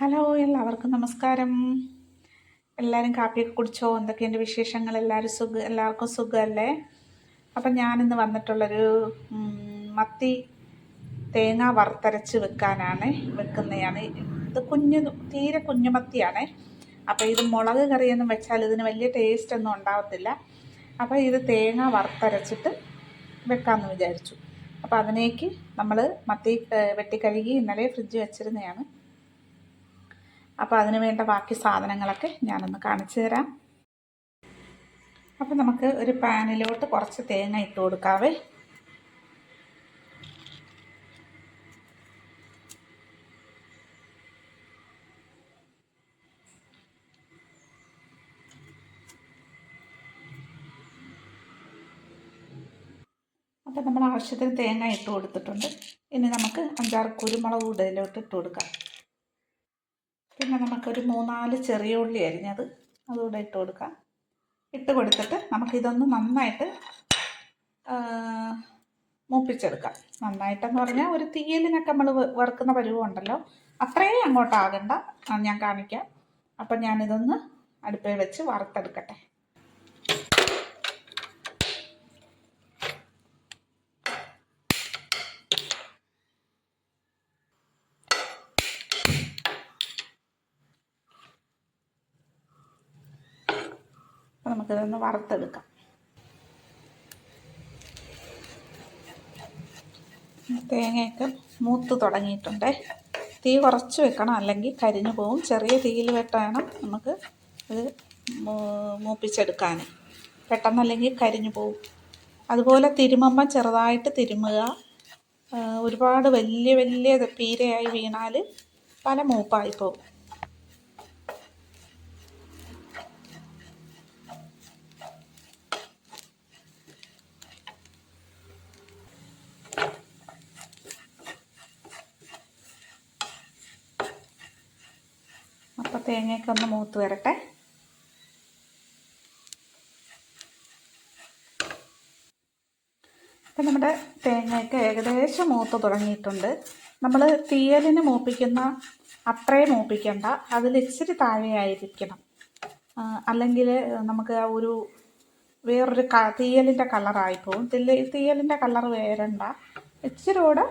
Hello എല്ലാവർക്കും നമസ്കാരം. എല്ലാവരും കാപ്പിയൊക്കെ കുടിച്ചോ? എന്തൊക്കെയുണ്ട് വിശേഷങ്ങൾ? എല്ലാവരും സുഖ എല്ലാവർക്കും സുഖമല്ലേ അപ്പം ഞാനിന്ന് വന്നിട്ടുള്ളൊരു മത്തി തേങ്ങ വറുത്തരച്ച് വെക്കാനാണ് വെക്കുന്നതാണ്. ഇത് കുഞ്ഞു തീരെ കുഞ്ഞു മത്തിയാണ്. അപ്പോൾ ഇത് മുളക് കറിയൊന്നും വെച്ചാൽ ഇതിന് വലിയ ടേസ്റ്റ് ഒന്നും ഉണ്ടാവത്തില്ല. അപ്പോൾ ഇത് തേങ്ങ വറുത്തരച്ചിട്ട് വെക്കാമെന്ന് വിചാരിച്ചു. അപ്പോൾ അതിനേക്ക് നമ്മൾ മത്തി വെട്ടി വെട്ടിക്കഴുകി ഇന്നലെ ഫ്രിഡ്ജ് വെച്ചിരുന്നതാണ്. അപ്പോൾ അതിന് വേണ്ട ബാക്കി സാധനങ്ങളൊക്കെ ഞാനൊന്ന് കാണിച്ചു തരാം. അപ്പോൾ നമുക്ക് ഒരു പാനിലോട്ട് കുറച്ച് തേങ്ങ ഇട്ട് കൊടുക്കാവേ. അപ്പം നമ്മൾ ആവശ്യത്തിന് തേങ്ങ ഇട്ട് കൊടുത്തിട്ടുണ്ട്. ഇനി നമുക്ക് അഞ്ചാറ് കുരുമുളക് കൂടുതലോട്ട് ഇട്ട് കൊടുക്കാം. പിന്നെ നമുക്കൊരു മൂന്നാൽ ചെറിയ ഉള്ളി അരിഞ്ഞത് അതുകൂടെ ഇട്ട് കൊടുക്കാം. ഇട്ട് കൊടുത്തിട്ട് നമുക്കിതൊന്ന് നന്നായിട്ട് മൂപ്പിച്ചെടുക്കാം. നന്നായിട്ടെന്ന് പറഞ്ഞാൽ ഒരു തീയലിനൊക്കെ നമ്മൾ വറുക്കുന്ന പരുവമുണ്ടല്ലോ അത്രയും അങ്ങോട്ടാകണ്ട. ഞാൻ കാണിക്കാം. അപ്പം ഞാനിതൊന്ന് അടുപ്പിൽ വെച്ച് വറുത്തെടുക്കട്ടെ അപ്പം നമുക്കിതൊന്ന് വറുത്തെടുക്കാം. തേങ്ങയൊക്കെ മൂത്ത് തുടങ്ങിയിട്ടുണ്ട്. തീ കുറച്ച് വെക്കണം അല്ലെങ്കിൽ കരിഞ്ഞു പോവും. ചെറിയ തീയിൽ വെട്ടാണ് നമുക്ക് ഇത് മൂപ്പിച്ചെടുക്കാൻ. പെട്ടെന്ന് അല്ലെങ്കിൽ കരിഞ്ഞു പോവും. അതുപോലെ തിരുമുമ്പം ചെറുതായിട്ട് തിരുമുക. ഒരുപാട് വലിയ വലിയ പീരയായി വീണാൽ പല മൂപ്പായി പോകും. തേങ്ങയൊക്കെ ഒന്ന് മൂത്ത് വരട്ടെ. അപ്പം നമ്മുടെ തേങ്ങയൊക്കെ ഏകദേശം മൂത്ത് തുടങ്ങിയിട്ടുണ്ട്. നമ്മൾ തീയലിന് മൂപ്പിക്കുന്ന അത്രയും മൂപ്പിക്കണ്ട. അതിൽ ഇച്ചിരി താഴെയായിരിക്കണം. അല്ലെങ്കിൽ നമുക്ക് ആ ഒരു വേറൊരു ക തീയലിന്റെ കളറായിപ്പോവും തില്ല തീയലിന്റെ കളർ വേറണ്ട. ഇച്ചിരി കൂടെ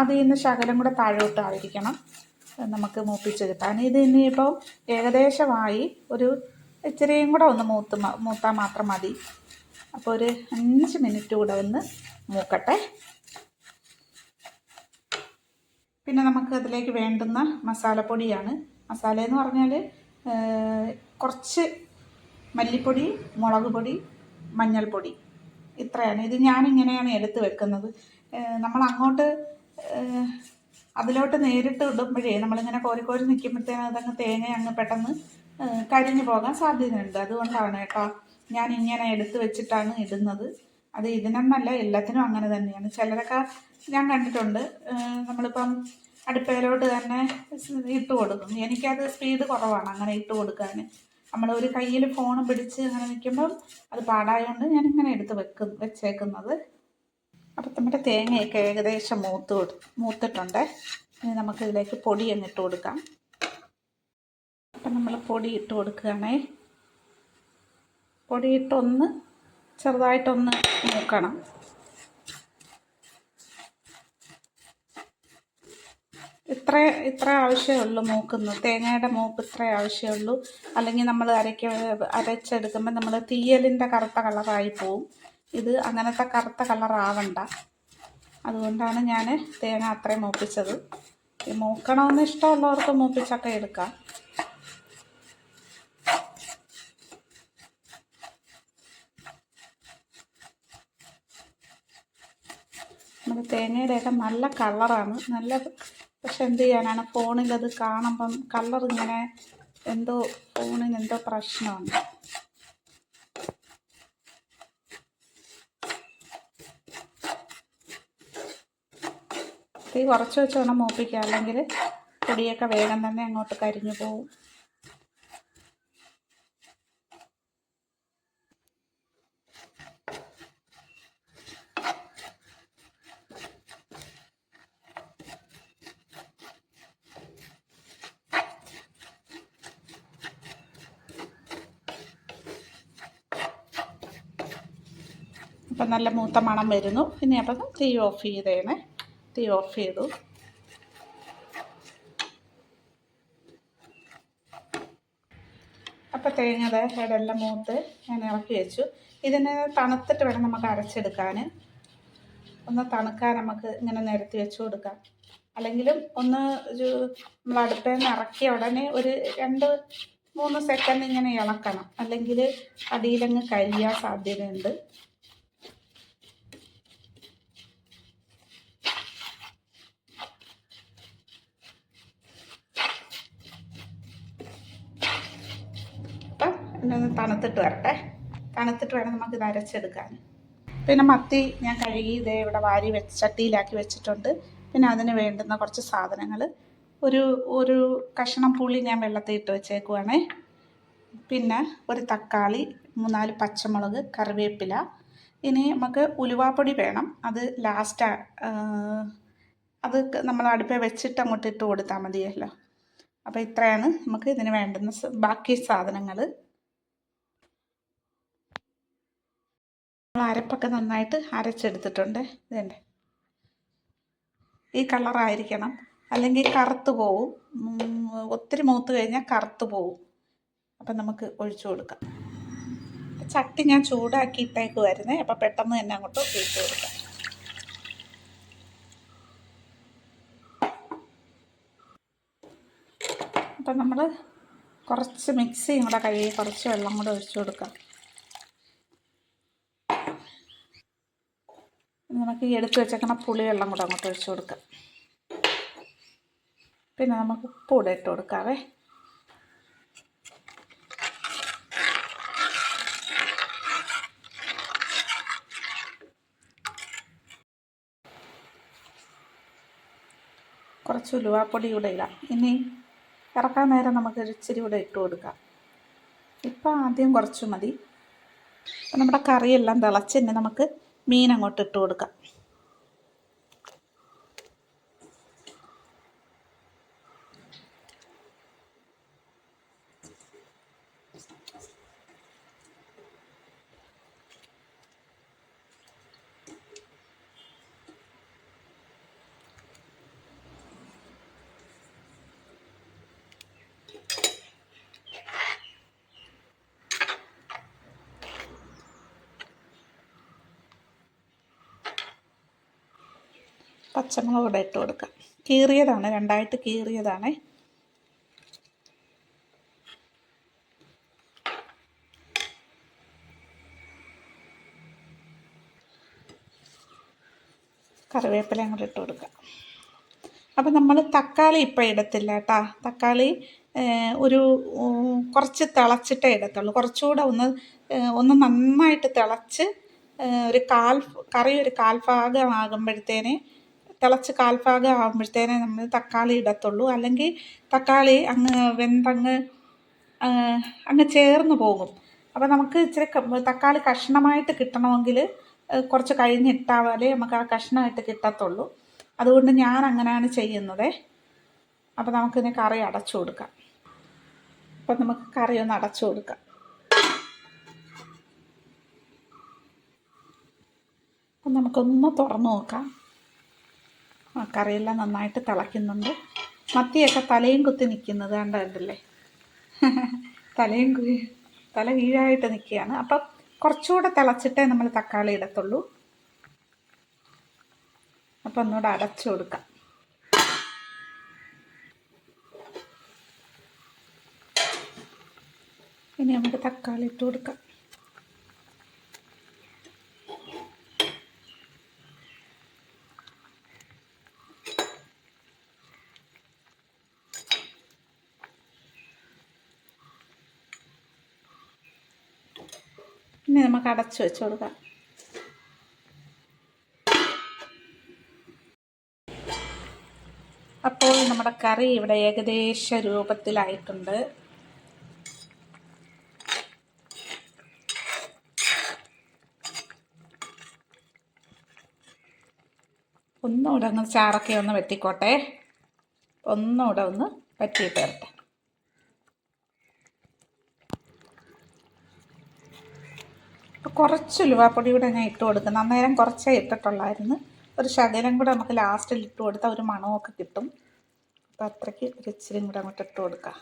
അതിൽ നിന്ന് ശകലം കൂടെ താഴോട്ടായിരിക്കണം നമുക്ക് മൂപ്പിച്ച് കിട്ടാൻ ഇത് ഇനിയിപ്പം ഏകദേശമായി ഒരു ഇച്ചിരിയും കൂടെ ഒന്ന് മൂത്ത് മൂത്താൽ മാത്രം മതി. അപ്പോൾ ഒരു അഞ്ച് മിനിറ്റ് കൂടെ ഒന്ന് മൂക്കട്ടെ. പിന്നെ നമുക്ക് അതിലേക്ക് വേണ്ടുന്ന മസാലപ്പൊടിയാണ്. മസാല എന്ന് പറഞ്ഞാൽ കുറച്ച് മല്ലിപ്പൊടി മുളക് പൊടി മഞ്ഞൾപ്പൊടി. ഇത്രയാണ്. ഇത് ഞാനിങ്ങനെയാണ് എടുത്ത് വെക്കുന്നത്. നമ്മൾ അങ്ങോട്ട് അതിലോട്ട് നേരിട്ട് ഇടുമ്പോഴേ നമ്മളിങ്ങനെ കോരിക്കോരി കോരി നിൽക്കുമ്പോഴത്തേനും അതങ്ങ് തേങ്ങ അങ്ങ് പെട്ടെന്ന് കരിഞ്ഞു പോകാൻ സാധ്യതയുണ്ട്. അതുകൊണ്ടാണ് കേട്ടോ ഞാൻ ഇങ്ങനെ എടുത്ത് വെച്ചിട്ടാണ് ഇടുന്നത്. അത് ഇതിനെന്നല്ല എല്ലാത്തിനും അങ്ങനെ തന്നെയാണ്. ചിലരൊക്കെ ഞാൻ കണ്ടിട്ടുണ്ട് നമ്മളിപ്പം അടുപ്പയിലോട്ട് തന്നെ ഇട്ട് കൊടുക്കും. എനിക്കത് സ്പീഡ് കുറവാണ് അങ്ങനെ ഇട്ട് കൊടുക്കാൻ നമ്മൾ ഒരു കയ്യിൽ ഫോൺ പിടിച്ച് അങ്ങനെ നിൽക്കുമ്പം അത് പാടായതുകൊണ്ട് ഞാൻ ഇങ്ങനെ എടുത്ത് വെക്കും വെച്ചേക്കുന്നത്. അപ്പം നമ്മുടെ തേങ്ങയൊക്കെ ഏകദേശം മൂത്ത് മൂത്തിട്ടുണ്ട്. ഇനി നമുക്ക് ഇതിലേക്ക് പൊടി അങ്ങ് ഇട്ട് കൊടുക്കാം. അപ്പം നമ്മൾ പൊടി ഇട്ട് കൊടുക്കുകയാണേ. പൊടിയിട്ടൊന്ന് ചെറുതായിട്ടൊന്ന് മൂക്കണം. ഇത്ര ഇത്ര ആവശ്യമുള്ളൂ മൂക്കുന്നു. തേങ്ങയുടെ മൂപ്പ് ഇത്ര ആവശ്യമുള്ളൂ അല്ലെങ്കിൽ നമ്മൾ അരയ്ക്ക അരച്ചെടുക്കുമ്പോൾ നമ്മൾ തീയലിന്റെ കറുത്ത കളറായി പോവും. ഇത് അങ്ങനത്തെ കറുത്ത കളറാവണ്ട അതുകൊണ്ടാണ് ഞാൻ തേങ്ങ അത്രയും മൂപ്പിച്ചത്. മൂക്കണമെന്ന് ഇഷ്ടമുള്ളവർക്ക് മൂപ്പിച്ചൊക്കെ എടുക്കാം. നമ്മുടെ തേങ്ങയുടെയൊക്കെ നല്ല കളറാണ്. നല്ല പക്ഷെ എന്ത് ചെയ്യാനാണ്? ഫോണിലത് കാണുമ്പം കളർ ഇങ്ങനെ എന്തോ ഫോണിന് എന്തോ പ്രശ്നമാണ് തീ കുറച്ച് വെച്ച് വേണം മൂപ്പിക്കുക അല്ലെങ്കിൽ പൊടിയൊക്കെ വേഗം തന്നെ അങ്ങോട്ട് കരിഞ്ഞു പോവും. അപ്പം നല്ല മൂത്ത മണം വരുന്നു. ഇനി അപ്പം തീ ഓഫ് ചെയ്തേണേ തീ ഓഫ് ചെയ്തു. അപ്പോൾ തേങ്ങ ഇടല്ല മൂത്ത് ഞാൻ ഇറക്കി വെച്ചു. ഇതിനെ തണുത്തിട്ട് വേണം നമുക്ക് അരച്ചെടുക്കാൻ. ഒന്ന് തണുക്കാൻ നമുക്ക് ഇങ്ങനെ നിരത്തി വെച്ച് കൊടുക്കാം. അല്ലെങ്കിലും ഒന്ന് നമ്മൾ അടുപ്പിൽ നിന്ന് ഇറക്കിയ ഉടനെ ഒരു രണ്ട് മൂന്ന് സെക്കൻഡ് ഇങ്ങനെ ഇളക്കണം. അല്ലെങ്കിൽ അടിയിലങ്ങ് കരിയാൻ സാധ്യതയുണ്ട്. ഇതൊന്ന് തണുത്തിട്ട് വരട്ടെ. തണുത്തിട്ട് വേണം നമുക്ക് ഇത് അരച്ചെടുക്കാൻ. പിന്നെ മത്തി ഞാൻ കഴുകി ഇതേ ഇവിടെ വാരി വെച്ച് ചട്ടിയിലാക്കി വെച്ചിട്ടുണ്ട്. പിന്നെ അതിന് വേണ്ടുന്ന കുറച്ച് സാധനങ്ങൾ ഒരു ഒരു കഷ്ണം പുളി ഞാൻ വെള്ളത്തിൽ ഇട്ട് വെച്ചേക്കുവാണേ. പിന്നെ ഒരു തക്കാളി മൂന്നാൽ പച്ചമുളക് കറിവേപ്പില. ഇനി നമുക്ക് ഉലുവാപ്പൊടി വേണം. അത് ലാസ്റ്റ് അത് നമ്മൾ അടുപ്പിൽ വെച്ചിട്ട് അങ്ങോട്ട് ഇട്ട് കൊടുത്താൽ മതിയല്ലോ. അപ്പോൾ ഇത്രയാണ് നമുക്ക് ഇതിന് വേണ്ടുന്ന ബാക്കി സാധനങ്ങൾ അരപ്പൊക്കെ നന്നായിട്ട് അരച്ചെടുത്തിട്ടുണ്ട്. ഇതുണ്ട്. ഈ കളറായിരിക്കണം. അല്ലെങ്കിൽ കറുത്ത് പോവും. ഒത്തിരി മൂത്ത് കഴിഞ്ഞാൽ കറുത്ത് പോവും. അപ്പം നമുക്ക് ഒഴിച്ചു കൊടുക്കാം. ചട്ടി ഞാൻ ചൂടാക്കി ഇട്ടേക്കുമായിരുന്നേ അപ്പം പെട്ടെന്ന് തന്നെ അങ്ങോട്ട് ഒഴിച്ചു കൊടുക്കാം. അപ്പം നമ്മൾ കുറച്ച് മിക്സിയും കൂടെ കഴുകി കുറച്ച് വെള്ളം കൂടെ ഒഴിച്ചു കൊടുക്കാം. നമുക്ക് ഈ എടുത്ത് വെച്ചേക്കണ പുളി വെള്ളം കൂടെ അങ്ങോട്ട് ഒഴിച്ചു കൊടുക്കാം. പിന്നെ നമുക്ക് ഉപ്പ് കൂടെ ഇട്ട് കൊടുക്കാവേ. കുറച്ച് ഉലുവാപ്പൊടി കൂടെ ഇടാം. ഇനി ഇറക്കാൻ നേരം നമുക്ക് ഇച്ചിരി കൂടെ ഇട്ട് കൊടുക്കാം. ഇപ്പം ആദ്യം കുറച്ച് മതി. നമ്മുടെ കറിയെല്ലാം തിളച്ച് തന്നെ നമുക്ക് മീൻ അങ്ങോട്ട് ഇട്ട് കൊടുക്കാം. പച്ചമുളക് കൂടെ ഇട്ട് കൊടുക്കാം. കീറിയതാണ് രണ്ടായിട്ട് കീറിയതാണ്. കറിവേപ്പില കൂടെ ഇട്ട് കൊടുക്കാം. അപ്പം നമ്മൾ തക്കാളി ഇപ്പം ഇടത്തില്ല കേട്ടാ. തക്കാളി ഒരു കുറച്ച് തിളച്ചിട്ടേ ഇടത്തുള്ളൂ. കുറച്ചുകൂടെ ഒന്ന് ഒന്ന് നന്നായിട്ട് തിളച്ച് ഒരു കാൽ കറി ഒരു കാൽഭാഗമാകുമ്പോഴത്തേനെ തിളച്ച് കാൽഭാഗം ആകുമ്പോഴത്തേനെ നമ്മൾ തക്കാളി ഇടത്തുള്ളൂ. അല്ലെങ്കിൽ തക്കാളി അങ്ങ് വെന്തങ്ങ് അങ്ങ് ചേർന്ന് പോകും. അപ്പോൾ നമുക്ക് ഇച്ചിരി തക്കാളി കഷ്ണമായിട്ട് കിട്ടണമെങ്കിൽ കുറച്ച് കഴിഞ്ഞിട്ടാവാലേ നമുക്ക് ആ കഷ്ണമായിട്ട് കിട്ടത്തുള്ളൂ. അതുകൊണ്ട് ഞാൻ അങ്ങനെയാണ് ചെയ്യുന്നത്. അപ്പോൾ നമുക്കിനി കറി അടച്ചു കൊടുക്കാം. അപ്പം നമുക്ക് കറി ഒന്ന് അടച്ചു കൊടുക്കാം. അപ്പം നമുക്കൊന്ന് തുറന്നു നോക്കാം. കറിയെല്ലാം നന്നായിട്ട് തിളയ്ക്കുന്നുണ്ട്. മത്തിയൊക്കെ തലയും കുത്തി നിൽക്കുന്നത് കണ്ടല്ലേ? തലയും തല കീഴായിട്ട് നിൽക്കുകയാണ്. അപ്പം കുറച്ചുകൂടെ തിളച്ചിട്ടേ നമ്മൾ തക്കാളി ഇടത്തുള്ളൂ. അപ്പം ഒന്നുകൂടെ അടച്ചു കൊടുക്കാം. ഇനി നമുക്ക് തക്കാളി ഇട്ട് കൊടുക്കാം. ഇനി നമുക്ക് അടച്ചു വെച്ച് കൊടുക്കാം. അപ്പോൾ നമ്മുടെ കറി ഇവിടെ ഏകദേശ രൂപത്തിലായിട്ടുണ്ട്. ഒന്നുകൂടെ ഒന്ന് ചാറൊക്കെ ഒന്ന് വെട്ടിക്കോട്ടെ. ഒന്നുകൂടെ ഒന്ന് പറ്റിയിട്ട് വരട്ടെ. കുറച്ച് ഉലുവാപ്പൊടി കൂടെ ഞാൻ ഇട്ട് കൊടുക്കുന്നത് അന്നേരം കുറച്ചേ ഇട്ടിട്ടുള്ളായിരുന്നു. ഒരു ശകലം കൂടെ നമുക്ക് ലാസ്റ്റിൽ ഇട്ട് കൊടുത്താൽ ഒരു മണമൊക്കെ കിട്ടും. അപ്പം അത്രയ്ക്ക് ഒരു ഇച്ചിരി കൂടെ അങ്ങോട്ട് ഇട്ട് കൊടുക്കാം.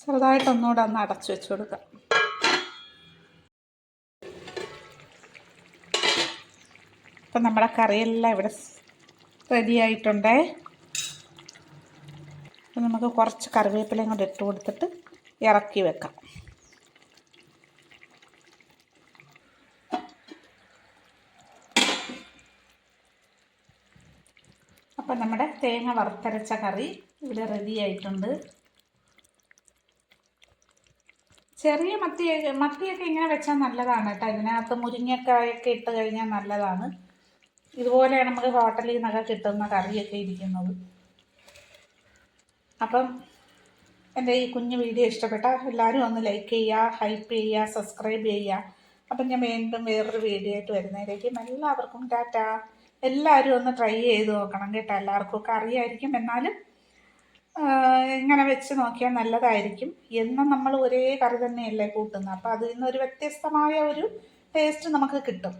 ചെറുതായിട്ട് ഒന്നുകൂടെ ഒന്ന് അടച്ചു വെച്ച് കൊടുക്കാം. അപ്പം നമ്മുടെ കറിയെല്ലാം ഇവിടെ റെഡി ആയിട്ടുണ്ടേ. അപ്പം നമുക്ക് കുറച്ച് കറിവേപ്പിലയും കൂടെ ഇട്ട് കൊടുത്തിട്ട് ഇറക്കി വെക്കാം. അപ്പം നമ്മുടെ തേങ്ങ വറുത്തരച്ച കറി ഇവിടെ റെഡി ആയിട്ടുണ്ട്. ചെറിയ മത്തി മത്തിയൊക്കെ ഇങ്ങനെ വെച്ചാൽ നല്ലതാണ് കേട്ടോ. ഇതിനകത്ത് മുരിങ്ങക്കായൊക്കെ ഇട്ട് കഴിഞ്ഞാൽ നല്ലതാണ്. ഇതുപോലെയാണ് നമുക്ക് ഹോട്ടലിൽ നിന്നൊക്കെ കിട്ടുന്ന കറിയൊക്കെ ഇരിക്കുന്നത്. അപ്പം എന്റെ ഈ കുഞ്ഞു വീഡിയോ ഇഷ്ടപ്പെട്ട എല്ലാവരും ഒന്ന് ലൈക്ക് ചെയ്യുക ഹൈപ്പ് ചെയ്യുക സബ്സ്ക്രൈബ് ചെയ്യുക. അപ്പം ഞാൻ വീണ്ടും വേറൊരു വീഡിയോ ആയിട്ട് വരുന്നതിലേക്കും എല്ലാവർക്കും ടാറ്റ. എല്ലാവരും ഒന്ന് ട്രൈ ചെയ്ത് നോക്കണം കേട്ടോ. എല്ലാവർക്കും ഒക്കെ അറിയായിരിക്കും. എന്നാലും ഇങ്ങനെ വെച്ച് നോക്കിയാൽ നല്ലതായിരിക്കും. എന്നും നമ്മൾ ഒരേ കറി തന്നെയല്ലേ കൂട്ടുന്നത്. അപ്പോൾ അതിൽ നിന്നൊരു വ്യത്യസ്തമായ ഒരു ടേസ്റ്റ് നമുക്ക് കിട്ടും.